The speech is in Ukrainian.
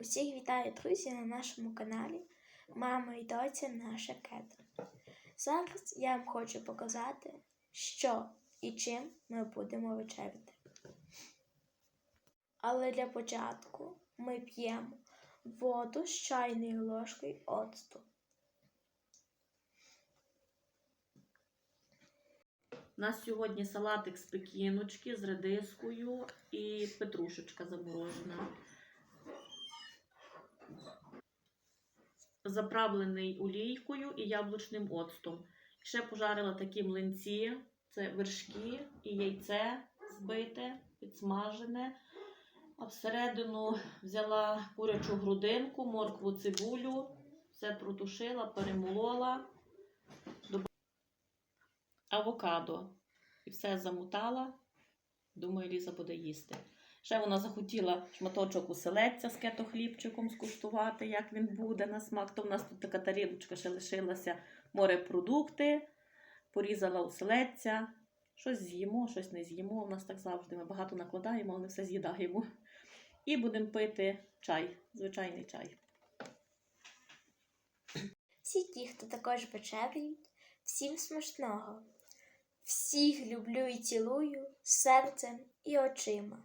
Усіх вітаю, друзі, на нашому каналі Мама і доця наша кета. Зараз я вам хочу показати, що і чим ми будемо вечеряти. Але для початку ми п'ємо воду з чайною ложкою оцту. У нас сьогодні салатик з пекіночки з редискою і петрушечка заморожена. Заправлений олійкою і яблучним оцтом. Ще пожарила такі млинці, це вершки і яйце збите, підсмажене. А всередину взяла курячу грудинку, моркву, цибулю, все протушила, перемолола авокадо. І все замутала. Думаю, Ліза буде їсти. Ще вона захотіла шматочок оселедця з кетохлібчиком скуштувати, як він буде на смак. То в нас тут така тарілочка ще лишилася морепродукти. Порізала оселедця. Щось з'їмо, щось не з'їмо. У нас так завжди. Ми багато накладаємо, але все з'їдаємо. І будемо пити чай, звичайний чай. Всі ті, хто також вечеряють, всім смачного. Всіх люблю і цілую серцем і очима.